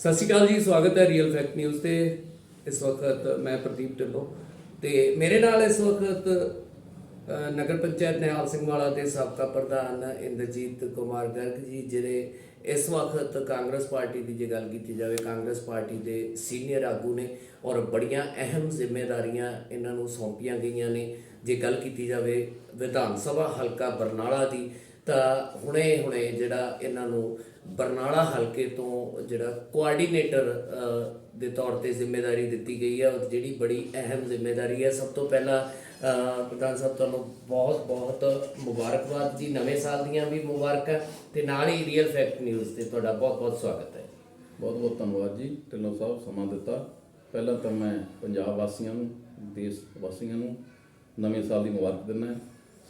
ਸਤਿ ਸ਼੍ਰੀ ਅਕਾਲ ਜੀ, ਸਵਾਗਤ ਹੈ ਰੀਅਲ ਫੈਕਟ ਨਿਊਜ਼ ਤੇ। ਇਸ ਵਕਤ ਮੈਂ ਪ੍ਰਦੀਪ ਢਿੱਲੋਂ ਤੇ ਮੇਰੇ ਨਾਲ ਇਸ ਵਕਤ ਨਗਰ ਪੰਚਾਇਤ ਨਿਹਾਲ ਸਿੰਘ ਵਾਲਾ ਦੇ ਸਾਬਕਾ ਪ੍ਰਧਾਨ ਇੰਦਰਜੀਤ ਕੁਮਾਰ ਗਰਗ ਜੀ, ਜਿਹੜੇ ਇਸ ਵਕਤ ਕਾਂਗਰਸ ਪਾਰਟੀ ਦੀ ਜੇ ਗੱਲ ਕੀਤੀ ਜਾਵੇ, ਕਾਂਗਰਸ ਪਾਰਟੀ ਦੇ ਸੀਨੀਅਰ ਆਗੂ ਨੇ ਔਰ ਬੜੀਆਂ ਅਹਿਮ ਜ਼ਿੰਮੇਵਾਰੀਆਂ ਇਹਨਾਂ ਨੂੰ ਸੌਂਪੀਆਂ ਗਈਆਂ ਨੇ। ਜੇ ਗੱਲ ਕੀਤੀ ਜਾਵੇ ਵਿਧਾਨ ਸਭਾ ਹਲਕਾ ਬਰਨਾਲਾ ਦੀ ਤਾਂ ਹੁਣੇ ਹੁਣੇ ਜਿਹੜਾ ਇਹਨਾਂ ਨੂੰ ਬਰਨਾਲਾ ਹਲਕੇ ਤੋਂ ਜਿਹੜਾ ਕੋਆਰਡੀਨੇਟਰ ਦੇ ਤੌਰ ਤੇ ਜ਼ਿੰਮੇਵਾਰੀ ਦਿੱਤੀ ਗਈ ਹੈ ਔਰ ਜਿਹੜੀ ਬੜੀ ਅਹਿਮ ਜ਼ਿੰਮੇਵਾਰੀ ਹੈ ਸਭ ਤੋਂ ਪਹਿਲਾਂ ਪ੍ਰਧਾਨ ਸਾਹਿਬ, ਤੁਹਾਨੂੰ ਬਹੁਤ ਬਹੁਤ ਮੁਬਾਰਕਬਾਦ ਜੀ। ਨਵੇਂ ਸਾਲ ਦੀਆਂ ਵੀ ਮੁਬਾਰਕਾਂ ਤੇ ਨਾਲ ਹੀ ਰੀਅਲ ਫੈਕਟ ਨਿਊਜ਼ ਤੇ ਤੁਹਾਡਾ ਬਹੁਤ ਬਹੁਤ ਸਵਾਗਤ ਹੈ। ਬਹੁਤ ਬਹੁਤ ਧੰਨਵਾਦ ਜੀ। ਢਿੱਲੋਂ ਸਾਹਿਬ, ਸਮਾਂ ਦਿੱਤਾ। ਪਹਿਲਾਂ ਤਾਂ ਮੈਂ ਪੰਜਾਬ ਵਾਸੀਆਂ ਨੂੰ, ਦੇਸ਼ ਵਾਸੀਆਂ ਨੂੰ ਨਵੇਂ ਸਾਲ ਦੀ ਮੁਬਾਰਕ ਦਿੰਦਾ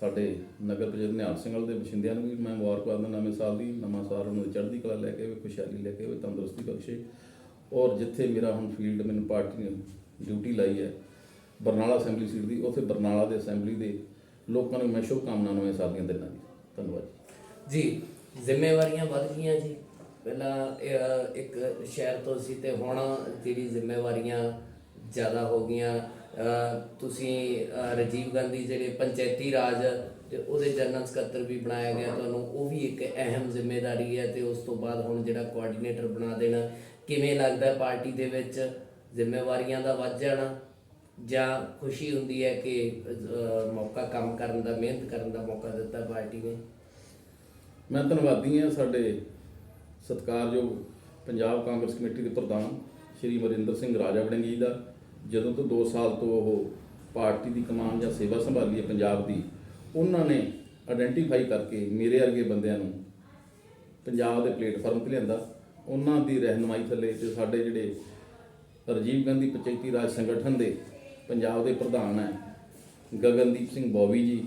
ਸਾਡੇ ਨਗਰ ਪੰਚਾਇਤ ਨਿਹਾਲ ਸਿੰਘ ਦੇ ਵਸਿੰਦਿਆਂ ਨੂੰ ਵੀ ਮੈਂ ਮੁਬਾਰਕਬਾਦ ਦਿੰਦਾ, ਨਵੇਂ ਸਾਲ ਦੀ, ਨਵਾਂ ਸਾਲ ਉਹਨਾਂ ਦੀ ਚੜ੍ਹਦੀ ਕਲਾ ਲੈ ਕੇ ਆਵੇ, ਖੁਸ਼ਹਾਲੀ ਲੈ ਕੇ ਆਵੇ, ਤੰਦਰੁਸਤੀ ਬਖਸ਼ੇ। ਔਰ ਜਿੱਥੇ ਮੇਰਾ ਹੁਣ ਫੀਲਡ ਮੈਨੂੰ ਪਾਰਟੀ ਨੇ ਡਿਊਟੀ ਲਾਈ ਹੈ, ਬਰਨਾਲਾ ਅਸੈਂਬਲੀ ਸੀਟ ਦੀ, ਉੱਥੇ ਬਰਨਾਲਾ ਦੇ ਅਸੈਂਬਲੀ ਦੇ ਲੋਕਾਂ ਨੂੰ ਮੈਂ ਸ਼ੁਭ ਕਾਮਨਾ ਨਵੇਂ ਸਾਲ ਦੀਆਂ ਦਿਨਾਂ ਦੀ ਧੰਨਵਾਦ ਜੀ। ਜੀ, ਜ਼ਿੰਮੇਵਾਰੀਆਂ ਵੱਧ ਗਈਆਂ ਜੀ। ਪਹਿਲਾਂ ਇੱਕ ਸ਼ਹਿਰ ਤੋਂ ਸੀ ਤੇ ਹੁਣ ਜਿਹੜੀ ਜ਼ਿੰਮੇਵਾਰੀਆਂ ਜ਼ਿਆਦਾ ਹੋ ਗਈਆਂ। ਤੁਸੀਂ ਅ, ਰਾਜੀਵ ਗਾਂਧੀ ਜਿਹੜੇ ਪੰਚਾਇਤੀ ਰਾਜ ਤੇ ਉਹਦੇ ਜਨਰਲ ਸਕੱਤਰ ਵੀ ਬਣਾਇਆ ਗਿਆ ਤੁਹਾਨੂੰ ਉਹ ਵੀ ਇੱਕ ਅਹਿਮ ਜ਼ਿੰਮੇਵਾਰੀ ਹੈ ਤੇ ਉਸ ਤੋਂ ਬਾਅਦ ਹੁਣ ਜਿਹੜਾ ਕੋਆਰਡੀਨੇਟਰ ਬਣਾ ਦੇਣਾ ਕਿਵੇਂ ਲੱਗਦਾ ਪਾਰਟੀ ਦੇ ਵਿੱਚ ਜ਼ਿੰਮੇਵਾਰੀਆਂ ਦਾ ਵੱਧ ਜਾਣਾ ਜਾਂ ਖੁਸ਼ੀ ਹੁੰਦੀ ਹੈ ਕਿ ਮੌਕਾ ਕੰਮ ਕਰਨ ਦਾ ਮਿਹਨਤ ਕਰਨ ਦਾ ਮੌਕਾ ਦਿੱਤਾ ਪਾਰਟੀ ਨੇ? ਮੈਂ ਧੰਨਵਾਦੀ ਹਾਂ ਸਾਡੇ ਸਤਿਕਾਰਯੋਗ ਪੰਜਾਬ ਕਾਂਗਰਸ ਕਮੇਟੀ ਦੇ ਪ੍ਰਧਾਨ ਸ਼੍ਰੀ ਮਰਿੰਦਰ ਸਿੰਘ ਰਾਜਾ ਵੜਿੰਗ ਜੀ ਦਾ ਜਦੋਂ ਤੋਂ 2 ਸਾਲ ਤੋਂ ਉਹ ਪਾਰਟੀ ਦੀ ਕਮਾਨ ਜਾਂ ਸੇਵਾ ਸੰਭਾਲੀ ਹੈ ਪੰਜਾਬ ਦੀ, ਉਹਨਾਂ ਨੇ ਆਇਡੈਂਟੀਫਾਈ ਕਰਕੇ ਮੇਰੇ ਵਰਗੇ ਬੰਦਿਆਂ ਨੂੰ ਪੰਜਾਬ ਦੇ ਪਲੇਟਫਾਰਮ ਤੇ ਲਿਆਂਦਾ। ਉਹਨਾਂ ਦੀ ਰਹਿਨਮਾਈ ਥੱਲੇ ਤੇ ਸਾਡੇ ਜਿਹੜੇ ਰਾਜੀਵ ਗਾਂਧੀ ਪੰਚਾਇਤੀ ਰਾਜ ਸੰਗਠਨ ਦੇ ਪੰਜਾਬ ਦੇ ਪ੍ਰਧਾਨ ਹੈ, ਗਗਨਦੀਪ ਸਿੰਘ ਬੋਵੀ ਜੀ,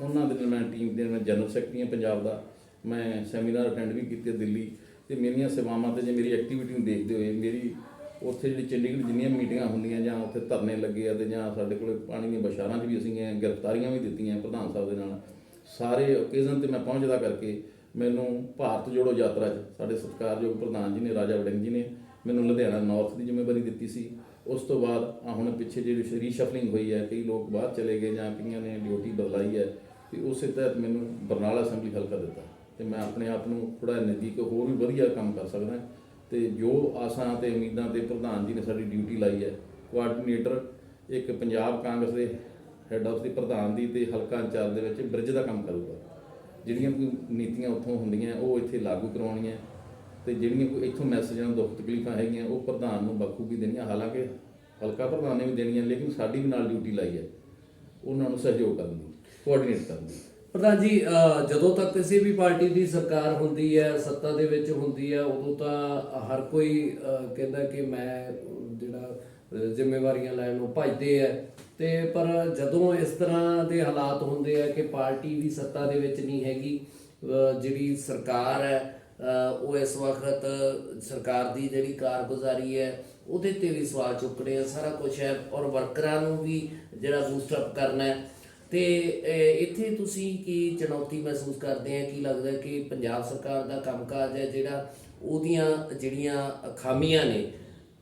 ਉਹਨਾਂ ਦੇ ਨਾਲ ਮੈਂ ਟੀਮ ਦੇ ਮੈਂ ਜਨਰਲ ਸੈਕਟਰੀ ਹਾਂ ਪੰਜਾਬ ਦਾ। ਮੈਂ ਸੈਮੀਨਾਰ ਅਟੈਂਡ ਵੀ ਕੀਤੇ ਦਿੱਲੀ ਤੇ ਮੇਰੀਆਂ ਸੇਵਾਵਾਂ ਤੇ ਜੇ ਮੇਰੀ ਐਕਟੀਵਿਟੀ ਨੂੰ ਦੇਖਦੇ ਹੋਏ, ਮੇਰੀ ਉੱਥੇ ਜਿਹੜੀ ਚੰਡੀਗੜ੍ਹ ਜਿੰਨੀਆਂ ਮੀਟਿੰਗਾਂ ਹੁੰਦੀਆਂ ਜਾਂ ਉੱਥੇ ਧਰਨੇ ਲੱਗੇ ਆ ਤੇ ਜਾਂ ਸਾਡੇ ਕੋਲੇ ਪਾਣੀ ਦੀਆਂ ਬਸ਼ਾਰਾਂ 'ਚ ਵੀ ਅਸੀਂ ਗਏ ਗ੍ਰਿਫਤਾਰੀਆਂ ਵੀ ਦਿੱਤੀਆਂ ਪ੍ਰਧਾਨ ਸਾਹਿਬ ਦੇ ਨਾਲ। ਸਾਰੇ ਓਕੇਜ਼ਨ ਤੇ ਮੈਂ ਪਹੁੰਚਦਾ ਕਰਕੇ ਮੈਨੂੰ ਭਾਰਤ ਜੋੜੋ ਯਾਤਰਾ 'ਚ ਸਾਡੇ ਸਤਿਕਾਰਯੋਗ ਪ੍ਰਧਾਨ ਜੀ ਨੇ, ਰਾਜਾ ਵੜਿੰਗ ਜੀ ਨੇ ਮੈਨੂੰ ਲੁਧਿਆਣਾ ਨਾਰਥ ਦੀ ਜ਼ਿੰਮੇਵਾਰੀ ਦਿੱਤੀ ਸੀ। ਉਸ ਤੋਂ ਬਾਅਦ ਆ ਹੁਣ ਪਿੱਛੇ ਜਿਹੜੀ ਸ਼ਰੀ ਹੋਈ ਹੈ ਕਈ ਲੋਕ ਬਾਹਰ ਚਲੇ ਗਏ ਜਾਂ ਕਈਆਂ ਨੇ ਡਿਊਟੀ ਬਦਲਾਈ ਹੈ ਤੇ ਉਸੇ ਤਹਿਤ ਮੈਨੂੰ ਬਰਨਾਲਾ ਅਸੈਂਬਲੀ ਹਲਕਾ ਦਿੱਤਾ ਤੇ ਮੈਂ ਆਪਣੇ ਆਪ ਨੂੰ ਥੋੜਾ ਨਜ਼ਦੀਕ ਹੋਰ ਵੀ ਵਧੀਆ ਕੰਮ ਕਰ ਸਕਦਾ। ਤੇ ਜੋ ਆਸਾਂ ਤੇ ਉਮੀਦਾਂ ਤੇ ਪ੍ਰਧਾਨ ਜੀ ਨੇ ਸਾਡੀ ਡਿਊਟੀ ਲਾਈ ਹੈ ਕੋਆਰਡੀਨੇਟਰ ਇੱਕ ਪੰਜਾਬ ਕਾਂਗਰਸ ਦੇ ਹੈੱਡ ਆਫ ਦੀ ਪ੍ਰਧਾਨ ਦੀ ਤੇ ਹਲਕਾ ਇੰਚਾਰਜ ਦੇ ਵਿੱਚ ਬ੍ਰਿਜ ਦਾ ਕੰਮ ਕਰੂਗਾ। ਜਿਹੜੀਆਂ ਕੋਈ ਨੀਤੀਆਂ ਉੱਥੋਂ ਹੁੰਦੀਆਂ, ਉਹ ਇੱਥੇ ਲਾਗੂ ਕਰਵਾਉਣੀਆਂ ਤੇ ਜਿਹੜੀਆਂ ਕੋਈ ਇੱਥੋਂ ਮੈਸੇਜਾਂ ਦੁੱਖ ਤਕਲੀਫਾਂ ਹੈਗੀਆਂ, ਉਹ ਪ੍ਰਧਾਨ ਨੂੰ ਬਖੂਬੀ ਦੇਣੀਆਂ, ਹਾਲਾਂਕਿ ਹਲਕਾ ਪ੍ਰਧਾਨ ਨੇ ਵੀ ਦੇਣੀਆਂ, ਲੇਕਿਨ ਸਾਡੀ ਵੀ ਨਾਲ ਡਿਊਟੀ ਲਾਈ ਹੈ। ਉਹਨਾਂ ਨੂੰ ਸਹਿਯੋਗ ਕਰਨ ਦੀ ਕੋਆਰਡੀਨੇਟ ਕਰਨ ਦੀ। ਪ੍ਰਧਾਨ ਜੀ ਜਦੋਂ ਤੱਕ ਕਿਸੇ ਵੀ ਪਾਰਟੀ ਦੀ ਸਰਕਾਰ ਹੁੰਦੀ ਹੈ, ਸੱਤਾ ਦੇ ਵਿੱਚ ਹੁੰਦੀ ਹੈ, ਉਦੋਂ ਤਾਂ ਹਰ ਕੋਈ ਕਹਿੰਦਾ ਕਿ ਮੈਂ ਜਿਹੜਾ ਜ਼ਿੰਮੇਵਾਰੀਆਂ ਲੈਣ ਨੂੰ ਭੱਜਦੇ ਆ। ਤੇ ਪਰ ਜਦੋਂ ਇਸ ਤਰ੍ਹਾਂ ਦੇ ਹਾਲਾਤ ਹੁੰਦੇ ਆ ਕਿ ਪਾਰਟੀ ਵੀ ਸੱਤਾ ਦੇ ਵਿੱਚ ਨਹੀਂ ਹੈਗੀ ਜਿਹੜੀ ਸਰਕਾਰ ਹੈ ਉਹ ਇਸ ਵਕਤ ਸਰਕਾਰ ਦੀ ਜਿਹੜੀ ਕਾਰਗੁਜ਼ਾਰੀ ਹੈ, ਉਹਦੇ ਤੇ ਵੀ ਸਵਾਲ ਚੁੱਕਣੇ ਆ, ਸਾਰਾ ਕੁਝ ਹੈ ਔਰ ਵਰਕਰਾਂ ਨੂੰ ਵੀ ਜਿਹੜਾ ਬੂਸਟ ਅਪ ਕਰਨਾ ਹੈ। ਤੇ ਇੱਥੇ ਤੁਸੀਂ ਕੀ ਚੁਣੌਤੀ ਮਹਿਸੂਸ ਕਰਦੇ ਆ? ਕੀ ਲੱਗਦਾ ਕਿ ਪੰਜਾਬ ਸਰਕਾਰ ਦਾ ਕੰਮਕਾਜ ਹੈ ਜਿਹੜਾ ਉਹਦੀਆਂ ਜਿਹੜੀਆਂ ਖਾਮੀਆਂ ਨੇ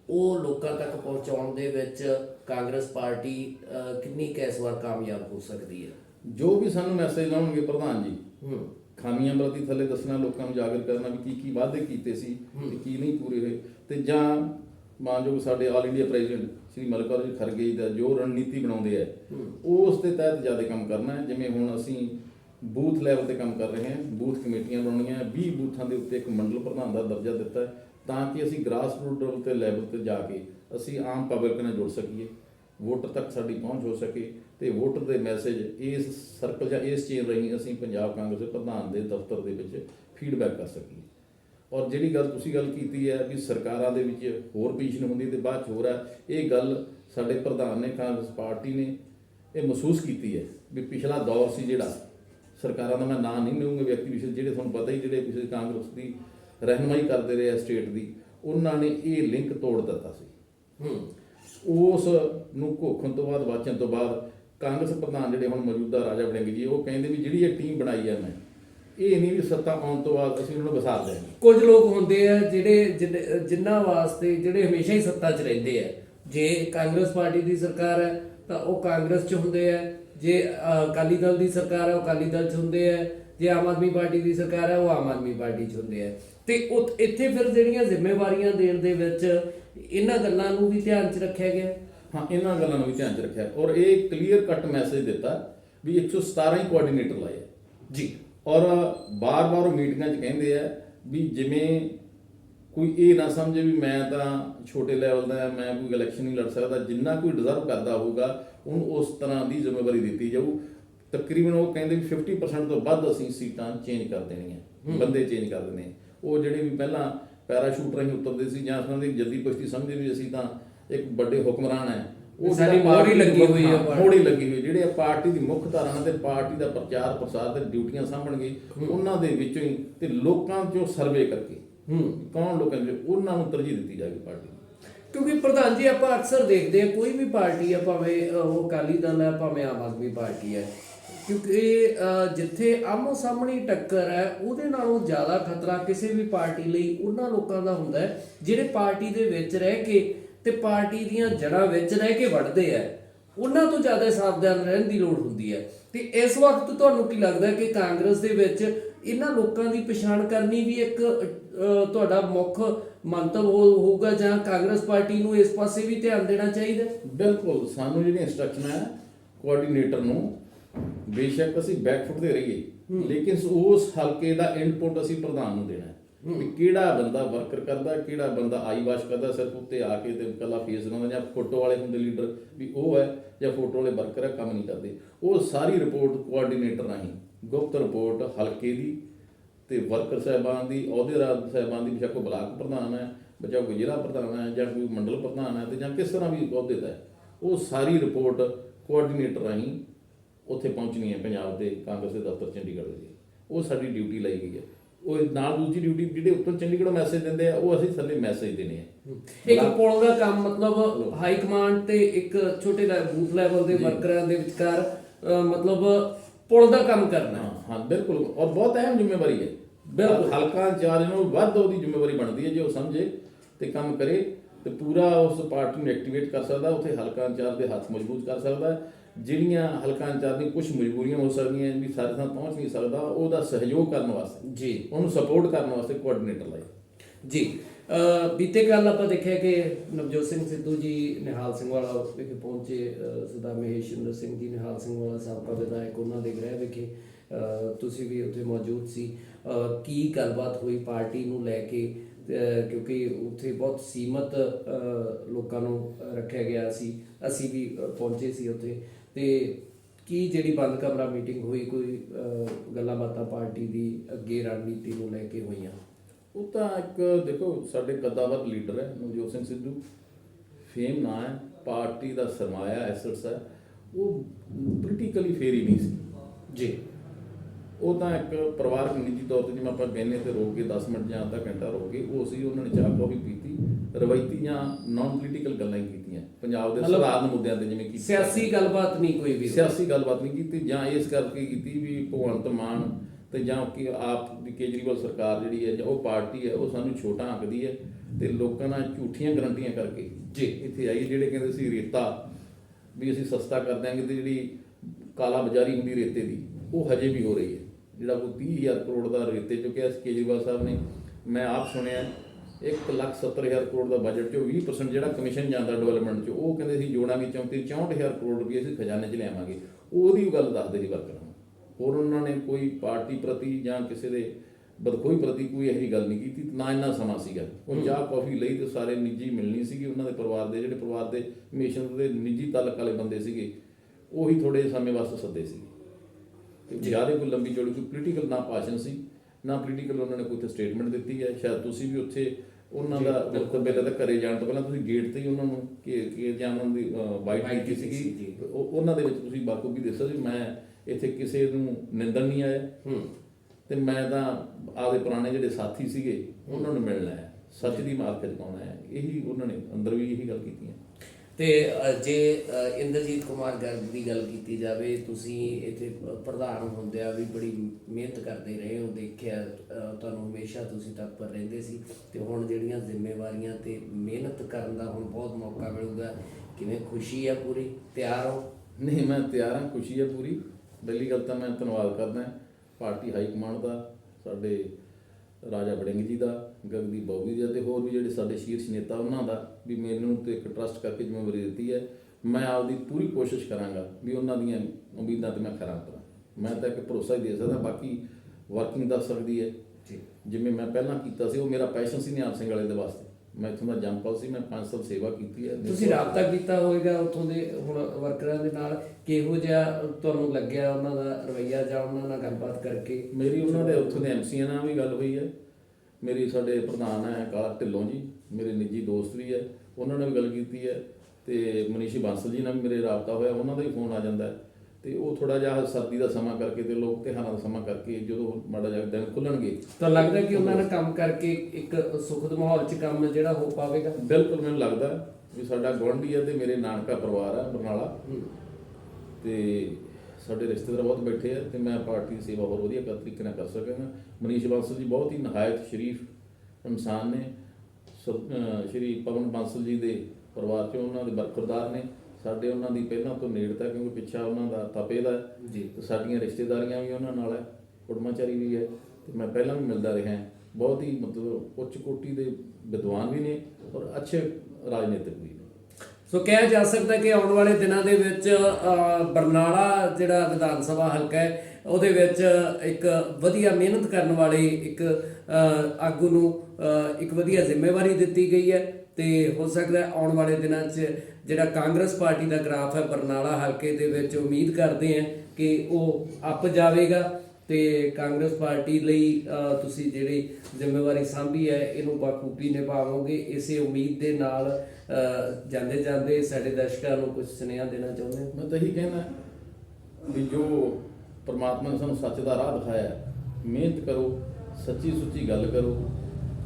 ਉਹ ਲੋਕਾਂ ਤੱਕ ਪਹੁੰਚਾਉਣ ਦੇ ਵਿੱਚ ਕਾਂਗਰਸ ਪਾਰਟੀ ਕਿੰਨੀ ਕੁ ਇਸ ਵਾਰ ਕਾਮਯਾਬ ਹੋ ਸਕਦੀ ਹੈ? ਜੋ ਵੀ ਸਾਨੂੰ ਮੈਸੇਜ ਲਾਉਣਗੇ ਪ੍ਰਧਾਨ ਜੀ ਹੂੰ। ਖਾਮੀਆਂ ਪ੍ਰਤੀ ਥੱਲੇ ਦੱਸਣਾ ਲੋਕਾਂ ਨੂੰ ਜਾਗਰ ਕਰਨਾ ਵੀ ਕੀ ਕੀ ਵਾਅਦੇ ਕੀਤੇ ਸੀ ਤੇ ਕੀ ਨਹੀਂ ਪੂਰੇ ਹੋਏ। ਤੇ ਜਾਂ ਮਾਨਯੋਗ ਸਾਡੇ ਆਲ ਇੰਡੀਆ ਪ੍ਰੈਜ਼ੀਡੈਂਟ ਸ੍ਰੀ ਖਰਗੇ ਜੀ ਦਾ ਜੋ ਰਣਨੀਤੀ ਬਣਾਉਂਦੇ ਆ ਉਸ ਦੇ ਤਹਿਤ ਜ਼ਿਆਦਾ ਕੰਮ ਕਰਨਾ ਹੈ। ਜਿਵੇਂ ਹੁਣ ਅਸੀਂ ਬੂਥ ਲੈਵਲ ਤੇ ਕੰਮ ਕਰ ਰਹੇ ਹਾਂ ਬੂਥ ਕਮੇਟੀਆਂ ਬਣਾਉਣੀਆਂ 20 ਬੂਥਾਂ ਦੇ ਉੱਤੇ ਇੱਕ ਮੰਡਲ ਪ੍ਰਧਾਨ ਦਾ ਦਰਜਾ ਦਿੱਤਾ ਤਾਂ ਕਿ ਅਸੀਂ ਗ੍ਰਾਸ ਰੂਟ ਤੇ ਲੈਵਲ ਤੇ ਜਾ ਕੇ ਅਸੀਂ ਆਮ ਪਬਲਿਕ ਨਾਲ ਜੁੜ ਸਕੀਏ ਵੋਟਰ ਤੱਕ ਸਾਡੀ ਪਹੁੰਚ ਹੋ ਸਕੇ ਤੇ ਵੋਟਰ ਦੇ ਮੈਸੇਜ ਇਸ ਸਰਕਲ ਜਾਂ ਇਸ ਚੇਨ ਰਹੀ ਅਸੀਂ ਪੰਜਾਬ ਕਾਂਗਰਸ ਦੇ ਪ੍ਰਧਾਨ ਦੇ ਦਫ਼ਤਰ ਦੇ ਵਿੱਚ ਫੀਡਬੈਕ ਕਰ ਸਕੀਏ। ਔਰ ਜਿਹੜੀ ਗੱਲ ਤੁਸੀਂ ਗੱਲ ਕੀਤੀ ਹੈ ਵੀ ਸਰਕਾਰਾਂ ਦੇ ਵਿੱਚ ਹੋਰ ਪੋਜੀਸ਼ਨ ਹੁੰਦੀ ਤੇ ਬਾਅਦ 'ਚ ਹੋਰ ਹੈ ਇਹ ਗੱਲ ਸਾਡੇ ਪ੍ਰਧਾਨ ਨੇ ਕਾਂਗਰਸ ਪਾਰਟੀ ਨੇ ਇਹ ਮਹਿਸੂਸ ਕੀਤੀ ਹੈ ਵੀ ਪਿਛਲਾ ਦੌਰ ਸੀ ਜਿਹੜਾ। ਸਰਕਾਰਾਂ ਦਾ ਮੈਂ ਨਾਂ ਨਹੀਂ ਲਊਂਗਾ ਵਿਅਕਤੀ ਵਿਸ਼ੇਸ਼ ਜਿਹੜੇ ਤੁਹਾਨੂੰ ਪਤਾ ਹੀ ਜਿਹੜੇ ਪਿਛਲੇ ਕਾਂਗਰਸ ਦੀ ਰਹਿਨਮਾਈ ਕਰਦੇ ਰਹੇ ਸਟੇਟ ਦੀ ਉਹਨਾਂ ਨੇ ਇਹ ਲਿੰਕ ਤੋੜ ਦਿੱਤਾ ਸੀ। ਹੂੰ। ਉਸ ਨੂੰ ਘੋਖਣ ਤੋਂ ਬਾਅਦ ਵਾਚਣ ਤੋਂ ਬਾਅਦ ਕਾਂਗਰਸ ਪ੍ਰਧਾਨ ਜਿਹੜੇ ਹੁਣ ਮੌਜੂਦਾ ਰਾਜਾ ਵੜਿੰਗ ਜੀ ਉਹ ਕਹਿੰਦੇ ਵੀ ਜਿਹੜੀ ਇਹ ਟੀਮ ਬਣਾਈ ਹੈ ਮੈਂ ਇਹ ਨਹੀਂ ਵੀ ਸੱਤਾ ਆਉਣ ਤੋਂ ਬਾਅਦ ਅਸੀਂ ਉਹਨਾਂ ਨੂੰ ਵਸਾ ਦਿਆਂਗੇ ਕੁਝ ਲੋਕ ਹੁੰਦੇ ਆ ਜਿਹੜੇ ਜਿਹਨੇ- ਜਿਨ੍ਹਾਂ ਵਾਸਤੇ ਜਿਹੜੇ ਹਮੇਸ਼ਾ ਹੀ ਸੱਤਾ 'ਚ ਰਹਿੰਦੇ ਆ। ਜੇ ਕਾਂਗਰਸ ਪਾਰਟੀ ਦੀ ਸਰਕਾਰ ਹੈ ਤਾਂ ਉਹ ਕਾਂਗਰਸ 'ਚ ਹੁੰਦੇ ਆ। ਜੇ ਅ, ਅਕਾਲੀ ਦਲ ਦੀ ਸਰਕਾਰ ਹੈ ਉਹ ਅਕਾਲੀ ਦਲ 'ਚ ਹੁੰਦੇ ਆ। ਜੇ ਆਮ ਆਦਮੀ ਪਾਰਟੀ ਦੀ ਸਰਕਾਰ ਹੈ ਉਹ ਆਮ ਆਦਮੀ ਪਾਰਟੀ 'ਚ ਹੁੰਦੇ ਆ। ਤੇ ਉਹ ਇੱਥੇ ਫਿਰ ਜਿਹੜੀਆਂ ਜ਼ਿੰਮੇਵਾਰੀਆਂ ਦੇਣ ਦੇ ਵਿੱਚ ਇਹਨਾਂ ਗੱਲਾਂ ਨੂੰ ਵੀ ਧਿਆਨ 'ਚ ਰੱਖਿਆ ਗਿਆ? ਹਾਂ ਇਹਨਾਂ ਗੱਲਾਂ ਨੂੰ ਵੀ ਧਿਆਨ 'ਚ ਰੱਖਿਆ। ਔਰ ਇਹ ਕਲੀਅਰ ਕੱਟ ਮੈਸੇਜ ਦਿੱਤਾ ਵੀ 117 ਹੀ ਕੋਆਰਡੀਨੇਟਰ ਲਾਏ ਆ। ਜੀ। ਔਰ ਬਾਰ-ਬਾਰ ਮੀਟਿੰਗਾਂ 'ਚ ਕਹਿੰਦੇ ਆ ਵੀ ਜਿਵੇਂ ਕੋਈ ਇਹ ਨਾ ਸਮਝੇ ਵੀ ਮੈਂ ਤਾਂ ਛੋਟੇ ਲੈਵਲ ਦਾ ਮੈਂ ਕੋਈ ਇਲੈਕਸ਼ਨ ਨਹੀਂ ਲੜ ਸਕਦਾ ਜਿੰਨਾ ਕੋਈ ਡਿਜ਼ਰਵ ਕਰਦਾ ਹੋਊਗਾ ਉਹਨੂੰ ਉਸ ਤਰ੍ਹਾਂ ਦੀ ਜ਼ਿੰਮੇਵਾਰੀ ਦਿੱਤੀ ਜਾਊ। ਤਕਰੀਬਨ ਉਹ ਕਹਿੰਦੇ ਵੀ 50% ਤੋਂ ਵੱਧ ਅਸੀਂ ਸੀਟਾਂ ਚੇਂਜ ਕਰ ਦੇਣੀਆਂ ਬੰਦੇ ਚੇਂਜ ਕਰ ਦੇਣੇ ਉਹ ਜਿਹੜੇ ਵੀ ਪਹਿਲਾਂ ਪੈਰਾਸ਼ੂਟ ਰਾਹੀਂ ਉਤਰਦੇ ਸੀ ਜਾਂ ਉਹਨਾਂ ਦੀ ਜੱਦੀ ਪੁਸ਼ਤੀ ਸਮਝਦੇ ਵੀ ਅਸੀਂ ਤਾਂ ਇੱਕ ਵੱਡੇ ਹੁਕਮਰਾਨ ਹੈ ਸਾਡੀ ਜਿਹੜਾ ਮੋਹਰ ਲੱਗੀ ਹੋਈ ਹੈ ਪਾਰਟੀ। ਮੋਹਰ ਲੱਗੀ ਹੋਈ ਜਿਹੜੇ ਆ ਪਾਰਟੀ ਦੀ ਮੁੱਖ ਧਾਰਾ ਤੇ ਪਾਰਟੀ ਦਾ ਪ੍ਰਚਾਰ ਪ੍ਰਸਾਰ ਤੇ ਡਿਊਟੀਆਂ ਸਾਂਭਣਗੇ ਉਹਨਾਂ ਦੇ ਵਿੱਚੋਂ ਹੀ ਤੇ ਲੋਕਾਂ ਚੋਂ ਸਰਵੇ ਕਰਕੇ ਹੂੰ ਕੌਣ ਲੋਕਾਂ ਦੇ ਉਹਨਾਂ ਨੂੰ ਤਰਜੀਹ ਦਿੱਤੀ ਜਾਏਗੀ ਪਾਰਟੀ ਨੂੰ। ਕਿਉਂਕਿ ਪ੍ਰਧਾਨ ਜੀ ਆਪਾਂ ਅਕਸਰ ਦੇਖਦੇ ਹਾਂ ਕੋਈ ਵੀ ਪਾਰਟੀ ਆ ਭਾਵੇਂ ਅਹ, ਉਹ ਅਕਾਲੀ ਦਲ ਹੈ ਭਾਵੇਂ ਆਮ ਆਦਮੀ ਪਾਰਟੀ ਹੈ ਕਿਉਂਕਿ ਅਹ, ਜਿੱਥੇ ਆਮੋ ਸਾਹਮਣੀ ਟੱਕਰ ਹੈ ਉਹਦੇ ਨਾਲੋਂ ਜ਼ਿਆਦਾ ਖਤਰਾ ਕਿਸੇ ਵੀ ਪਾਰਟੀ ਲਈ ਉਹਨਾਂ ਲੋਕਾਂ ਦਾ ਹੁੰਦਾ ਹੈ ਜਿਹੜੇ ਪਾਰਟੀ ਦੇ ਵਿੱਚ ਰਹਿ ਕੇ ਤੇ ਪਾਰਟੀ ਦੀਆਂ ਜੜ੍ਹਾਂ ਵਿੱਚ ਰਹਿ ਕੇ ਵੜਦੇ ਆ। ਉਹਨਾਂ ਤੋਂ ਜ਼ਿਆਦਾ ਸਾਵਧਾਨ ਰਹਿਣ ਦੀ ਲੋੜ ਹੁੰਦੀ ਹੈ ਤੇ ਇਸ ਵਕਤ ਤੁਹਾਨੂੰ ਕੀ ਲੱਗਦਾ ਹੈ ਕਿ ਕਾਂਗਰਸ ਦੇ ਵਿੱਚ ਇਹਨਾਂ ਲੋਕਾਂ ਦੀ ਪਛਾਣ ਕਰਨੀ ਵੀ ਇੱਕ ਤੁਹਾਡਾ ਮੁੱਖ ਮੰਤਵ ਹੋਊਗਾ ਜਾਂ ਕਾਂਗਰਸ ਪਾਰਟੀ ਨੂੰ ਇਸ ਪਾਸੇ ਵੀ ਧਿਆਨ ਦੇਣਾ ਚਾਹੀਦਾ? ਬਿਲਕੁਲ ਸਾਨੂੰ ਜਿਹੜੀ ਇਨਸਟਰਕਸ਼ਨ ਹੈ ਕੋਆਰਡੀਨੇਟਰ ਨੂੰ ਬੇਸ਼ੱਕ ਅਸੀਂ ਬੈਕਫੁੱਟ ਤੇ ਰਹੀਏ। ਲੇਕਿਨ ਉਸ ਹਲਕੇ ਦਾ ਇਨਪੁਟ ਅਸੀਂ ਪ੍ਰਧਾਨ ਨੂੰ ਦੇਣਾ ਹੈ। ਵੀ ਕਿਹੜਾ ਬੰਦਾ ਵਰਕਰ ਕਰਦਾ, ਕਿਹੜਾ ਬੰਦਾ ਆਈ ਵਾਸ਼ ਕਰਦਾ, ਸਿਰਫ ਉੱਤੇ ਆ ਕੇ ਤੇ ਕੱਲਾ ਫੇਸ ਬਣਾਉਂਦਾ ਜਾਂ ਫੋਟੋ ਵਾਲੇ ਹੁੰਦੇ ਲੀਡਰ ਵੀ ਉਹ ਹੈ ਜਾਂ ਫੋਟੋ ਵਾਲੇ ਵਰਕਰ ਹੈ, ਕੰਮ ਨਹੀਂ ਕਰਦੇ। ਉਹ ਸਾਰੀ ਰਿਪੋਰਟ ਕੋਆਰਡੀਨੇਟਰ ਰਾਹੀਂ, ਗੁਪਤ ਰਿਪੋਰਟ ਹਲਕੇ ਦੀ ਤੇ ਵਰਕਰ ਸਾਹਿਬਾਨ ਦੀ, ਅਹੁਦੇਦਾਰ ਸਾਹਿਬਾਨ ਦੀ, ਜਾਂ ਕੋਈ ਬਲਾਕ ਪ੍ਰਧਾਨ ਹੈ, ਜਾਂ ਕੋਈ ਜ਼ਿਲ੍ਹਾ ਪ੍ਰਧਾਨ ਹੈ, ਜਾਂ ਕੋਈ ਮੰਡਲ ਪ੍ਰਧਾਨ ਹੈ ਤੇ ਜਾਂ ਕਿਸ ਤਰ੍ਹਾਂ ਵੀ ਅਹੁਦੇ ਦਾ ਉਹ ਸਾਰੀ ਰਿਪੋਰਟ ਕੋਆਰਡੀਨੇਟਰ ਰਾਹੀਂ ਉੱਥੇ ਪਹੁੰਚਣੀ ਹੈ ਪੰਜਾਬ ਦੇ ਕਾਂਗਰਸ ਦੇ ਦਫ਼ਤਰ ਚੰਡੀਗੜ੍ਹ ਦੇ। ਉਹ ਸਾਡੀ ਡਿਊਟੀ ਲਾਈ ਗਈ ਹੈ। ਉਹ ਨਾਲ ਦੂਜੀ ਡਿਊਟੀ ਜਿਹੜੇ ਉੱਪਰ ਚੰਡੀਗੜ੍ਹ ਮੈਸੇਜ ਦਿੰਦੇ ਆ ਉਹ ਅਸੀਂ ਥੱਲੇ ਮੈਸੇਜ ਦੇਣੇ ਆ ਇੱਕ ਪੁਲ ਦਾ ਕੰਮ ਮਤਲਬ ਹਾਈ ਕਮਾਂਡ ਤੇ ਇੱਕ ਛੋਟੇ ਬੂਥ ਲੈਵਲ ਦੇ ਵਰਕਰਾਂ ਦੇ ਵਿਚਕਾਰ ਮਤਲਬ ਪੁਲ ਦਾ ਕੰਮ ਕਰਨਾ ਹੈ। ਬਿਲਕੁਲ ਔਰ ਬਹੁਤ ਅਹਿਮ ਜ਼ਿੰਮੇਵਾਰੀ ਹੈ ਬਿਲਕੁਲ। ਹਲਕਾ ਇੰਚਾਰਜ ਨੂੰ ਵੱਧ ਉਹਦੀ ਜ਼ਿੰਮੇਵਾਰੀ ਬਣਦੀ ਹੈ ਜੇ ਉਹ ਸਮਝੇ ਤੇ ਕੰਮ ਕਰੇ ਤੇ ਪੂਰਾ ਉਸ ਪਾਰਟੀ ਨੂੰ ਐਕਟੀਵੇਟ ਕਰ ਸਕਦਾ ਉੱਥੇ ਹਲਕਾ ਇੰਚਾਰਜ ਦੇ ਹੱਥ ਮਜ਼ਬੂਤ ਕਰ ਸਕਦਾ ਹੈ। ਜਿਹੜੀਆਂ ਹਲਕਾ ਇੰਚਾਰਜ ਦੀਆਂ ਕੁਝ ਮਜਬੂਰੀਆਂ ਹੋ ਸਕਦੀਆਂ ਵੀ ਸਾਰੇ ਥਾਂ ਪਹੁੰਚ ਨਹੀਂ ਸਕਦਾ ਉਹਦਾ ਸਹਿਯੋਗ ਕਰਨ ਵਾਸਤੇ ਜੀ। ਉਹਨੂੰ ਸਪੋਰਟ ਕਰਨ ਵਾਸਤੇ ਕੋਆਰਡੀਨੇਟਰ ਲਾਏ। ਜੀ। ਬੀਤੇ ਕੱਲ ਆਪਾਂ ਦੇਖਿਆ ਕਿ ਨਵਜੋਤ ਸਿੰਘ ਸਿੱਧੂ ਜੀ ਨਿਹਾਲ ਸਿੰਘ ਵਾਲਾ ਵਿਖੇ ਪਹੁੰਚੇ ਸਰਦਾਰ ਮਹੇਸ਼ਿੰਦਰ ਸਿੰਘ ਜੀ ਨਿਹਾਲ ਸਿੰਘ ਵਾਲਾ ਸਾਬਕਾ ਵਿਧਾਇਕ ਉਹਨਾਂ ਦੇ ਗ੍ਰਹਿ ਵਿਖੇ। ਤੁਸੀਂ ਵੀ ਉੱਥੇ ਮੌਜੂਦ ਸੀ। ਕੀ ਗੱਲਬਾਤ ਹੋਈ ਪਾਰਟੀ ਨੂੰ ਲੈ ਕੇ? ਕਿਉਂਕਿ ਉੱਥੇ ਬਹੁਤ ਸੀਮਤ ਲੋਕਾਂ ਨੂੰ ਰੱਖਿਆ ਗਿਆ ਸੀ। ਅਸੀਂ ਵੀ ਪਹੁੰਚੇ ਸੀ ਉੱਥੇ। ਤੇ ਕੀ ਜਿਹੜੀ ਬੰਦ ਕਮਰਾ ਮੀਟਿੰਗ ਹੋਈ ਕੋਈ ਗੱਲਾਂ ਬਾਤਾਂ ਪਾਰਟੀ ਦੀ ਅੱਗੇ ਰਣਨੀਤੀ ਨੂੰ ਲੈ ਕੇ ਹੋਈਆਂ? ਉਹ ਤਾਂ ਇੱਕ ਦੇਖੋ ਸਾਡੇ ਕੱਦਾਵਰ ਲੀਡਰ ਹੈ ਨਵਜੋਤ ਸਿੰਘ ਸਿੱਧੂ। ਫੇਮ ਨਾ ਹੈ ਪਾਰਟੀ ਦਾ ਸਰਮਾਇਆ ਐਸੈਟਸ ਹੈ ਉਹ ਪੋਲੀਟੀਕਲੀ ਫੇਰ ਹੀ ਨਹੀਂ ਸੀ। ਜੀ। ਉਹ ਤਾਂ ਇੱਕ ਪਰਿਵਾਰਕ ਨਿੱਜੀ ਤੌਰ ਤੇ ਜਿਵੇਂ ਆਪਾਂ ਬੈਨੇ ਤੇ ਰੋਕ ਕੇ 10 ਮਿੰਟ ਜਾਂ ਅੱਧਾ ਘੰਟਾ ਰੋਕ ਕੇ ਉਹ ਸੀ ਉਹਨਾਂ ਨੇ ਚਾਹ ਕਾਫੀ ਪੀਤੀ ਰਵਾਇਤੀ ਜਾਂ ਨਾਨ ਪੋਲੀਟੀਕਲ ਗੱਲਾਂ ਹੀ ਕੀਤੀਆਂ। ਪੰਜਾਬ ਦੇ ਸਧਾਰਨ ਮੁੱਦਿਆਂ ਤੇ ਜਿਵੇਂ ਕਿ ਸਿਆਸੀ ਗੱਲਬਾਤ ਨਹੀਂ ਕੋਈ ਵੀ ਸਿਆਸੀ ਗੱਲਬਾਤ ਨਹੀਂ ਕੀਤੀ ਜਾਂ ਇਸ ਕਰਕੇ ਕੀਤੀ ਵੀ ਭਗਵੰਤ ਮਾਨ ਤੇ ਜਾਂ ਕਿ ਆਪ ਦੀ ਕੇਜਰੀਵਾਲ ਸਰਕਾਰ ਜਿਹੜੀ ਹੈ ਜਾਂ ਉਹ ਪਾਰਟੀ ਹੈ ਉਹ ਸਾਨੂੰ ਛੋਟਾ ਆਂਕਦੀ ਹੈ ਤੇ ਲੋਕਾਂ ਨਾਲ ਝੂਠੀਆਂ ਗਰੰਟੀਆਂ ਕਰਕੇ ਜੀ। ਇੱਥੇ ਆਈ ਜਿਹੜੇ ਕਹਿੰਦੇ ਸੀ ਰੇਤਾ ਵੀ ਅਸੀਂ ਸਸਤਾ ਕਰ ਦਿਆਂਗੇ ਤੇ ਜਿਹੜੀ ਕਾਲਾ ਬਾਜ਼ਾਰੀ ਹੁੰਦੀ ਰੇਤੇ ਦੀ ਉਹ ਹਜੇ ਵੀ ਹੋ ਰਹੀ ਹੈ। ਜਿਹੜਾ ਕੋਈ 30000 ਕਰੋੜ ਦਾ ਰੇਤੇ ਚੁੱਕਿਆ ਸੀ ਕੇਜਰੀਵਾਲ ਸਾਹਿਬ ਨੇ ਮੈਂ ਆਪ ਸੁਣਿਆ 170000 ਕਰੋੜ ਦਾ ਬਜਟ ਚੋਂ 20% ਜਿਹੜਾ ਕਮਿਸ਼ਨ ਜਾਂਦਾ ਡਿਵੈਲਪਮੈਂਟ ਚ ਉਹ ਕਹਿੰਦੇ ਸੀ ਜੋੜਾਂਗੇ 34 64000 ਕਰੋੜ ਰੁਪਏ ਅਸੀਂ ਖਜ਼ਾਨੇ 'ਚ ਲਿਆਵਾਂਗੇ। ਉਹਦੀ ਗੱਲ ਦੱਸਦੇ ਸੀ ਵਰਕਰਾਂ ਨੂੰ। ਹੋਰ ਉਹਨਾਂ ਨੇ ਕੋਈ ਪਾਰਟੀ ਪ੍ਰਤੀ ਜਾਂ ਕਿਸੇ ਦੇ ਬਦਖੋਈ ਪ੍ਰਤੀ ਕੋਈ ਇਹੋ ਗੱਲ ਨਹੀਂ ਕੀਤੀ ਨਾ ਇੰਨਾ ਸਮਾਂ ਸੀਗਾ। ਉਹ ਚਾਹ ਕਾਫੀ ਲਈ ਤੇ ਸਾਰੇ ਨਿੱਜੀ ਮਿਲਣੀ ਸੀਗੀ ਉਹਨਾਂ ਦੇ ਪਰਿਵਾਰ ਦੇ ਜਿਹੜੇ ਪਰਿਵਾਰ ਦੇ ਮਿਸ਼ਨ ਦੇ ਨਿੱਜੀ ਤਾਲੁਕ ਵਾਲੇ ਬੰਦੇ ਸੀਗੇ ਉਹੀ ਥੋੜੇ ਸਮੇਂ ਵਾਸਤੇ ਸੱਦੇ ਸੀ। ਤੇ ਜ਼ਿਆਦਾ ਕੋਈ ਲੰਬੀ ਚੌੜੀ ਕੋਈ ਪੋਲੀਟੀਕਲ ਨਾ ਭਾਸ਼ਣ ਸੀ ਨਾ ਪੋਲੀਟੀਕਲ ਉਹਨਾਂ ਨੇ ਕੋਈ ਸਟੇਟਮੈਂਟ ਦਿੱਤੀ ਹੈ। ਸ਼ਾਇਦ ਤੁਸੀਂ ਵੀ ਉੱਥੇ ਉਹਨਾਂ ਦਾ ਬਿਲਕੁਲ ਪਹਿਲਾਂ ਤਾਂ ਘਰੇ ਜਾਣ ਤੋਂ ਪਹਿਲਾਂ ਤੁਸੀਂ ਗੇਟ ਤੇ ਹੀ ਉਹਨਾਂ ਨੂੰ ਕਿ ਕਿ ਜਾਂ ਉਹਨਾਂ ਦੀ ਵਾਈਟ ਕੀਤੀ ਸੀਗੀ। ਉਹਨਾਂ ਦੇ ਵਿੱਚ ਤੁਸੀਂ ਬਾਖੂਬੀ ਦੱਸਿਆ ਸੀ ਮੈਂ ਇੱਥੇ ਕਿਸੇ ਨੂੰ ਨਿੰਦਣ ਨਹੀਂ ਆਇਆ। ਹੂੰ। ਤੇ ਮੈਂ ਤਾਂ ਆਪਦੇ ਪੁਰਾਣੇ ਜਿਹੜੇ ਸਾਥੀ ਸੀਗੇ ਉਹਨਾਂ ਨੂੰ ਮਿਲਣਾ ਹੈ ਸੱਚ ਦੀ ਮਾਰਕ ਚ ਪਾਉਣਾ ਹੈ ਇਹੀ ਉਹਨਾਂ ਨੇ ਅੰਦਰ ਵੀ ਇਹੀ ਗੱਲ ਕੀਤੀ ਹੈ ਤੇ ਜੇ ਇੰਦਰਜੀਤ ਕੁਮਾਰ ਗਰਗ ਦੀ ਗੱਲ ਕੀਤੀ ਜਾਵੇ, ਤੁਸੀਂ ਇੱਥੇ ਪ- ਪ੍ਰਧਾਨ ਹੁੰਦਿਆਂ ਵੀ ਬੜੀ ਮਿਹਨਤ ਕਰਦੇ ਰਹੇ ਹੋ, ਦੇਖਿਆ ਤੁਹਾਨੂੰ ਹਮੇਸ਼ਾ ਤੁਸੀਂ ਤਤਪਰ ਰਹਿੰਦੇ ਸੀ, ਤੇ ਹੁਣ ਜਿਹੜੀਆਂ ਜ਼ਿੰਮੇਵਾਰੀਆਂ ਤੇ ਮਿਹਨਤ ਕਰਨ ਦਾ ਹੁਣ ਬਹੁਤ ਮੌਕਾ ਮਿਲੂਗਾ, ਕਿਵੇਂ ਖੁਸ਼ੀ ਆ ਪੂਰੀ? ਤਿਆਰ ਹੋ? ਨਹੀਂ, ਮੈਂ ਤਿਆਰ ਹਾਂ, ਖੁਸ਼ੀ ਹੈ ਪੂਰੀ। ਪਹਿਲੀ ਗੱਲ ਤਾਂ ਮੈਂ ਧੰਨਵਾਦ ਕਰਦਾ ਪਾਰਟੀ ਹਾਈ ਕਮਾਂਡ ਦਾ, ਸਾਡੇ ਰਾਜਾ ਵੜਿੰਗ ਜੀ ਦਾ ਗਗਦੀਪ ਬੌਗੀ ਜੀ ਦਾ ਤੇ ਹੋਰ ਵੀ ਜਿਹੜੇ ਸਾਡੇ ਸ਼ੀਰਸ਼ ਨੇਤਾ ਉਹਨਾਂ ਦਾ ਵੀ ਮੈਨੂੰ ਤੇ ਇੱਕ ਟਰਸਟ ਕਰਕੇ ਜ਼ਿੰਮੇਵਾਰੀ ਦਿੱਤੀ ਹੈ। ਮੈਂ ਆਪਦੀ ਪੂਰੀ ਕੋਸ਼ਿਸ਼ ਕਰਾਂਗਾ ਵੀ ਉਹਨਾਂ ਦੀਆਂ ਉਮੀਦਾਂ ਤੇ ਮੈਂ ਖਰਾ ਉਤਰਾਂ। ਮੈਂ ਤਾਂ ਇੱਕ ਭਰੋਸਾ ਹੀ ਦੇ ਸਕਦਾ ਬਾਕੀ ਵਰਕਿੰਗ ਦੱਸ ਸਕਦੀ ਹੈ। ਜੀ। ਜਿਵੇਂ ਮੈਂ ਪਹਿਲਾਂ ਕੀਤਾ ਸੀ ਉਹ ਮੇਰਾ ਪੈਸ਼ਨ ਸੀ ਨਿਹਾਲ ਸਿੰਘ ਵਾਲੇ ਦੇ ਵਾਸਤੇ। ਮੈਂ ਇੱਥੋਂ ਦਾ ਜੰਪਲ ਸੀ ਮੈਂ 5 ਸਾਲ ਸੇਵਾ ਕੀਤੀ ਹੈ। ਤੁਸੀਂ ਰਾਬਤਾ ਕੀਤਾ ਹੋਵੇਗਾ ਉੱਥੋਂ ਦੇ ਹੁਣ ਵਰਕਰਾਂ ਦੇ ਨਾਲ ਕਿਹੋ ਜਿਹਾ ਤੁਹਾਨੂੰ ਲੱਗਿਆ ਉਹਨਾਂ ਦਾ ਰਵਈਆ ਜਾਂ ਉਹਨਾਂ ਨਾਲ ਗੱਲਬਾਤ ਕਰਕੇ? ਮੇਰੀ ਉਹਨਾਂ ਦੇ ਉੱਥੋਂ ਦੇ ਐਮਸੀਆਂ ਨਾਲ ਵੀ ਗੱਲ ਹੋਈ ਹੈ। ਮੇਰੀ ਸਾਡੇ ਪ੍ਰਧਾਨ ਹੈ ਕਾਲਾ ਢਿੱਲੋਂ ਜੀ ਮੇਰੇ ਨਿੱਜੀ ਦੋਸਤ ਵੀ ਹੈ ਉਹਨਾਂ ਨੇ ਵੀ ਗੱਲ ਕੀਤੀ ਹੈ। ਤੇ ਮਨੀਸ਼ੀ ਬਾਂਸਲ ਜੀ ਨਾਲ ਵੀ ਮੇਰੇ ਰਾਬਤਾ ਹੋਇਆ ਉਹਨਾਂ ਦਾ ਹੀ ਫੋਨ ਆ ਜਾਂਦਾ ਹੈ। ਤੇ ਉਹ ਥੋੜਾ ਜਿਹਾ ਸਰਦੀ ਦਾ ਸਮਾਂ ਕਰਕੇ ਤੇ ਲੋਕ ਤਿਉਹਾਰਾਂ ਦਾ ਸਮਾਂ ਕਰਕੇ ਜਦੋਂ ਮਾੜਾ ਜਿਹਾ ਦਿਨ ਖੁੱਲਣਗੇ। ਤਾਂ ਲੱਗਦਾ ਕਿ ਉਹਨਾਂ ਨਾਲ ਕੰਮ ਕਰਕੇ ਇੱਕ ਸੁਖਦ ਮਾਹੌਲ 'ਚ ਕੰਮ ਜਿਹੜਾ ਹੋ ਪਾਵੇਗਾ? ਬਿਲਕੁਲ ਮੈਨੂੰ ਲੱਗਦਾ ਵੀ ਸਾਡਾ ਗੁਆਂਢੀ ਹੈ ਤੇ ਮੇਰੇ ਨਾਨਕਾ ਪਰਿਵਾਰ ਹੈ ਬਰਨਾਲਾ। ਤੇ ਸਾਡੇ ਰਿਸ਼ਤੇਦਾਰ ਬਹੁਤ ਬੈਠੇ ਆ ਤੇ ਮੈਂ ਪਾਰਟੀ ਦੀ ਸੇਵਾ ਹੋਰ ਵਧੀਆ ਕਰ ਤਰੀਕੇ ਨਾਲ ਕਰ ਸਕਾਂਗਾ ਮਨੀਸ਼ ਬਾਂਸਲ ਜੀ ਬਹੁਤ ਹੀ ਨਿਹਾਇਤ ਸ਼ਰੀਫ ਇਨਸਾਨ ਨੇ। ਸ਼੍ਰੀ ਪਵਨ ਬਾਂਸਲ ਜੀ ਦੇ ਪਰਿਵਾਰ ਚੋਂ ਉਹਨਾਂ ਦੇ ਬਰਖੁਰਦਾਰ ਨੇ। ਸਾਡੇ ਉਹਨਾਂ ਦੀ ਪਹਿਲਾਂ ਤੋਂ ਨੇੜਤਾ ਕਿਉਂਕਿ ਪਿੱਛਾ ਉਹਨਾਂ ਦਾ ਤਪੇ ਦਾ। ਜੀ। ਤੇ ਸਾਡੀਆਂ ਰਿਸ਼ਤੇਦਾਰੀਆਂ ਵੀ ਉਹਨਾਂ ਨਾਲ ਹੈ ਕੁੜਮਾਚਾਰੀ ਵੀ ਹੈ ਤੇ ਮੈਂ ਪਹਿਲਾਂ ਵੀ ਮਿਲਦਾ ਰਿਹਾ ਬਹੁਤ ਹੀ ਮਤਲਬ ਉੱਚ ਕੋਟੀ ਦੇ ਵਿਦਵਾਨ ਵੀ ਨੇ ਔਰ ਅੱਛੇ ਰਾਜਨੀਤਿਕ ਵੀ ਨੇ। ਸੋ ਕਿਹਾ ਜਾ ਸਕਦਾ ਕਿ ਆਉਣ ਵਾਲੇ ਦਿਨਾਂ ਦੇ ਵਿੱਚ ਬਰਨਾਲਾ ਜਿਹੜਾ ਵਿਧਾਨ ਸਭਾ ਹਲਕਾ ਹੈ ਉਹਦੇ ਵਿੱਚ ਇੱਕ ਵਧੀਆ ਮਿਹਨਤ ਕਰਨ ਵਾਲੇ ਇੱਕ ਆਗੂ ਨੂੰ ਇੱਕ ਵਧੀਆ ਜ਼ਿੰਮੇਵਾਰੀ ਦਿੱਤੀ ਗਈ ਹੈ। ਤੇ ਹੋ ਸਕਦਾ ਆਉਣ ਵਾਲੇ ਦਿਨਾਂ 'ਚ ਜਿਹੜਾ ਕਾਂਗਰਸ ਪਾਰਟੀ ਦਾ ਗ੍ਰਾਫ ਹੈ ਬਰਨਾਲਾ ਹਲਕੇ ਦੇ ਵਿੱਚ, ਉਮੀਦ ਕਰਦੇ ਹਾਂ ਕਿ ਉਹ ਅੱਪ ਜਾਵੇਗਾ ਤੇ ਕਾਂਗਰਸ ਪਾਰਟੀ ਲਈ ਤੁਸੀਂ ਜਿਹੜੀ ਜ਼ਿੰਮੇਵਾਰੀ ਸਾਂਭੀ ਹੈ, ਇਹਨੂੰ ਬਾਖੂਬੀ ਨਿਭਾਵੋਗੇ। ਇਸੇ ਉਮੀਦ ਦੇ ਨਾਲ ਜਾਂਦੇ ਜਾਂਦੇ ਸਾਡੇ ਦਰਸ਼ਕਾਂ ਨੂੰ ਕੁਝ ਸੁਨੇਹਾ ਦੇਣਾ ਚਾਹੁੰਦੇ ਹੋ? ਮੈਂ ਤਾਂ ਇਹੀ ਕਹਿਣਾ ਵੀ ਜੋ ਪਰਮਾਤਮਾ ਨੇ ਸਾਨੂੰ ਸੱਚ ਦਾ ਰਾਹ ਦਿਖਾਇਆ, ਮਿਹਨਤ ਕਰੋ, ਸੱਚੀ ਸੁੱਚੀ ਗੱਲ ਕਰੋ,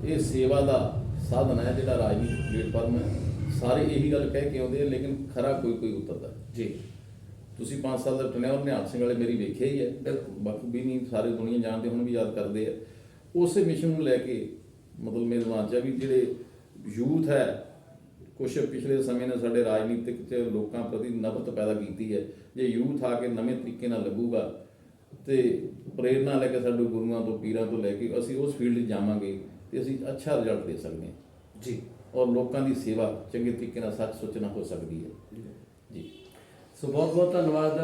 ਇਹ ਸੇਵਾ ਦਾ ਸਾਧਨ ਹੈ ਜਿਹੜਾ ਰਾਜਨੀਤਿਕ ਪਲੇਟਫਾਰਮ ਹੈ। ਸਾਰੇ ਇਹੀ ਗੱਲ ਕਹਿ ਕੇ ਆਉਂਦੇ ਆ ਲੇਕਿਨ ਖਰਾ ਕੋਈ ਕੋਈ ਉਤਰਦਾ। ਜੀ। ਤੁਸੀਂ 5 ਸਾਲ ਦਾ ਟਨਿਓਰ ਨਿਹਾਲ ਸਿੰਘ ਵਾਲੇ ਮੇਰੀ ਵੇਖਿਆ ਹੀ ਹੈ। ਬਿਲਕੁਲ। ਬਾਕੀ ਵੀ ਨਹੀਂ ਸਾਰੇ ਦੁਨੀਆ ਜਾਣਦੇ ਹੁਣ ਵੀ ਯਾਦ ਕਰਦੇ ਆ। ਉਸੇ ਮਿਸ਼ਨ ਨੂੰ ਲੈ ਕੇ ਮਤਲਬ ਮੇਰੇ 'ਚ ਆ ਵੀ ਜਿਹੜੇ ਯੂਥ ਹੈ ਕੁਛ ਪਿਛਲੇ ਸਮੇਂ ਨੇ ਸਾਡੇ ਰਾਜਨੀਤਿਕ ਚ ਲੋਕਾਂ ਪ੍ਰਤੀ ਨਫ਼ਰਤ ਪੈਦਾ ਕੀਤੀ ਹੈ। ਜੇ ਯੂਥ ਆ ਕੇ ਨਵੇਂ ਤਰੀਕੇ ਨਾਲ ਲੱਗੂਗਾ ਤੇ ਪ੍ਰੇਰਣਾ ਲੈ ਕੇ ਸਾਡੇ ਗੁਰੂਆਂ ਤੋਂ ਪੀਰਾਂ ਤੋਂ ਲੈ ਕੇ ਅਸੀਂ ਉਸ ਫੀਲਡ 'ਚ ਜਾਵਾਂਗੇ। ਤੇ ਅਸੀਂ ਅੱਛਾ ਰਿਜ਼ਲਟ ਦੇ ਸਕਦੇ ਹਾਂ। ਜੀ। ਔਰ ਲੋਕਾਂ ਦੀ ਸੇਵਾ ਚੰਗੇ ਤਰੀਕੇ ਨਾਲ ਸੱਚ ਸੁੱਚਣਾ ਹੋ ਸਕਦੀ ਹੈ। ਜੀ। ਸੋ ਬਹੁਤ ਬਹੁਤ ਧੰਨਵਾਦ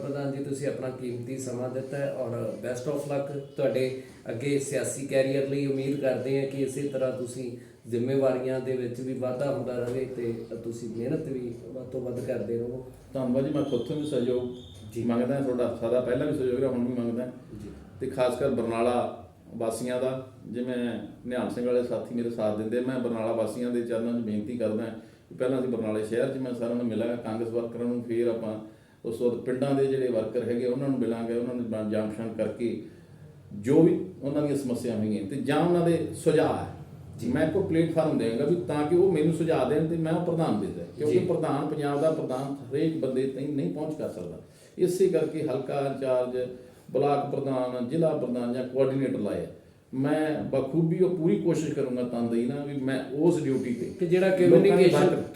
ਪ੍ਰਧਾਨ ਜੀ ਤੁਸੀਂ ਆਪਣਾ ਕੀਮਤੀ ਸਮਾਂ ਦਿੱਤਾ ਹੈ ਔਰ ਬੈਸਟ ਆਫ ਲੱਕ ਤੁਹਾਡੇ ਅੱਗੇ ਸਿਆਸੀ ਕੈਰੀਅਰ ਲਈ ਉਮੀਦ ਕਰਦੇ ਹਾਂ ਕਿ ਇਸੇ ਤਰ੍ਹਾਂ ਤੁਸੀਂ ਜ਼ਿੰਮੇਵਾਰੀਆਂ ਦੇ ਵਿੱਚ ਵੀ ਵਾਧਾ ਹੁੰਦਾ ਰਹੇ ਤੇ ਤੁਸੀਂ ਮਿਹਨਤ ਵੀ ਵੱਧ ਤੋਂ ਵੱਧ ਕਰਦੇ ਰਹੋ। ਧੰਨਵਾਦ ਜੀ ਮੈਂ ਤੁਹਾਡੇ ਵੀ ਸਹਿਯੋਗ ਜੀ। ਮੰਗਦਾ ਹਾਂ ਤੁਹਾਡਾ ਸਾਡਾ ਪਹਿਲਾਂ ਵੀ ਸਹਿਯੋਗ ਰਿਹਾ ਹੁਣ ਵੀ ਮੰਗਦਾ। ਤੇ ਖਾਸ ਕਰ ਬਰਨਾਲਾ ਵਾਸੀਆਂ ਦਾ ਜਿਵੇਂ ਨਿਹਾਲ ਸਿੰਘ ਵਾਲੇ ਸਾਥੀ ਮੇਰੇ ਸਾਥ ਦਿੰਦੇ ਮੈਂ ਬਰਨਾਲਾ ਵਾਸੀਆਂ ਦੇ ਚਰਨਾਂ 'ਚ ਬੇਨਤੀ ਕਰਦਾ ਕਿ ਪਹਿਲਾਂ ਅਸੀਂ ਬਰਨਾਲੇ ਸ਼ਹਿਰ 'ਚ ਮੈਂ ਸਾਰਿਆਂ ਨੂੰ ਮਿਲਾਂਗਾ ਕਾਂਗਰਸ ਵਰਕਰਾਂ ਨੂੰ ਫਿਰ ਆਪਾਂ ਉਸ ਤੋਂ ਪਿੰਡਾਂ ਦੇ ਜਿਹੜੇ ਵਰਕਰ ਹੈਗੇ ਉਹਨਾਂ ਨੂੰ ਮਿਲਾਂਗੇ ਉਹਨਾਂ ਨੂੰ ਜਾਂ- ਪਛਾਣ ਕਰਕੇ ਜੋ ਵੀ ਉਹਨਾਂ ਦੀਆਂ ਸਮੱਸਿਆ ਹੋਈਆਂ ਤੇ ਜਾਂ ਉਹਨਾਂ ਦੇ ਸੁਝਾਅ ਹੈ। ਮੈਂ ਕੋਈ ਪਲੇਟਫਾਰਮ ਦੇਵਾਂਗਾ ਵੀ ਤਾਂ ਕਿ ਉਹ ਮੈਨੂੰ ਸੁਝਾਅ ਦੇਣ ਤੇ ਮੈਂ ਉਹ ਪ੍ਰਧਾਨ ਦੇ ਦਾਂ ਕਿਉਂਕਿ ਜੀ। ਪ੍ਰਧਾਨ ਪੰਜਾਬ ਦਾ ਪ੍ਰਧਾਨ ਹਰੇਕ ਬੰਦੇ ਤਾਈਂ ਨਹੀਂ ਪਹੁੰਚ ਕਰ ਸਕਦਾ। ਇਸੇ ਕਰਕੇ ਹਲਕਾ ਇੰਚਾਰਜ ਬਲਾਕ ਪ੍ਰਧਾਨ ਜ਼ਿਲ੍ਹਾ ਪ੍ਰਧਾਨ ਜਾਂ ਕੋਆਰਡੀਨੇਟਰ ਲਾਇਆ ਮੈਂ ਬਖੂਬੀ ਉਹ ਪੂਰੀ ਕੋਸ਼ਿਸ਼ ਕਰੂੰਗਾ ਤਨਦੇਹੀ ਨਾਲ ਵੀ ਮੈਂ ਉਸ ਡਿਊਟੀ ਤੇ ਕਿ ਜਿਹੜਾ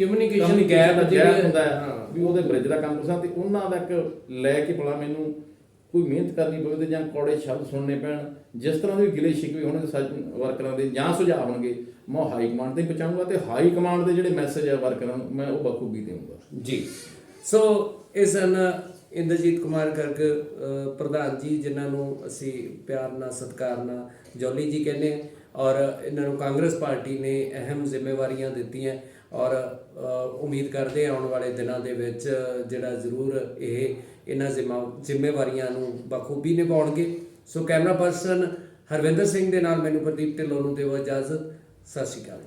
communication gap ਦਾ ਜਿਹੜੀ ਹੁੰਦਾ ਹੈ। ਵੀ ਉਹਦੇ ਬ੍ਰਿਜ ਦਾ ਕੰਮ ਕਰਸਾਂ ਤੇ ਉਹਨਾਂ ਦਾ ਇੱਕ ਲੈ ਕੇ ਭਲਾ ਮੈਨੂੰ ਕੋਈ ਮਿਹਨਤ ਕਰਨੀ ਪਵੇ ਤੇ ਜਾਂ ਕੌੜੇ ਸ਼ਬਦ ਸੁਣਨੇ ਪੈਣ। ਜਿਸ ਤਰ੍ਹਾਂ ਦੇ ਗਿਲੇ ਸ਼ਿਕਵੇ ਹੋਣਗੇ ਵਰਕਰਾਂ ਦੇ ਜਾਂ ਸੁਝਾਅ ਹੋਣਗੇ ਮੈਂ ਹਾਈ ਕਮਾਂਡ ਤੇ ਪਹੁੰਚਾਊਂਗਾ ਤੇ ਹਾਈ ਕਮਾਂਡ ਦੇ ਜਿਹੜੇ ਮੈਸੇਜ ਆ ਵਰਕਰਾਂ ਨੂੰ ਮੈਂ ਉਹ ਬਖੂਬੀ ਦੇਵਾਂਗਾ ਜੀ। ਸੋ ਇਸ ਹਨ ਇੰਦਰਜੀਤ ਕੁਮਾਰ ਗਰਗ ਪ੍ਰਧਾਨ ਜੀ, ਜਿਨ੍ਹਾਂ ਨੂੰ ਅਸੀਂ ਪਿਆਰ ਨਾਲ, ਸਤਿਕਾਰ ਨਾਲ ਜੋਲੀ ਜੀ ਕਹਿੰਦੇ ਔਰ ਇਹਨਾਂ ਨੂੰ ਕਾਂਗਰਸ ਪਾਰਟੀ ਨੇ ਅਹਿਮ ਜ਼ਿੰਮੇਵਾਰੀਆਂ ਦਿੱਤੀਆਂ ਔਰ ਉਮੀਦ ਕਰਦੇ ਆਉਣ ਵਾਲੇ ਦਿਨਾਂ ਦੇ ਵਿੱਚ ਜਿਹੜਾ ਜ਼ਰੂਰ ਇਹ ਇਹਨਾਂ ਜ਼ਿੰਮਾ- ਜ਼ਿੰਮੇਵਾਰੀਆਂ ਨੂੰ ਬਖੂਬੀ ਨਿਭਾਉਣਗੇ। So camera person Harvinder Singh ਦੇ ਨਾਲ ਮੈਨੂੰ ਪ੍ਰਦੀਪ ਢਿੱਲੋਂ ਨੂੰ ਦਿਓ ਇਜਾਜ਼ਤ। ਸਤਿ ਸ਼੍ਰੀ ਅਕਾਲ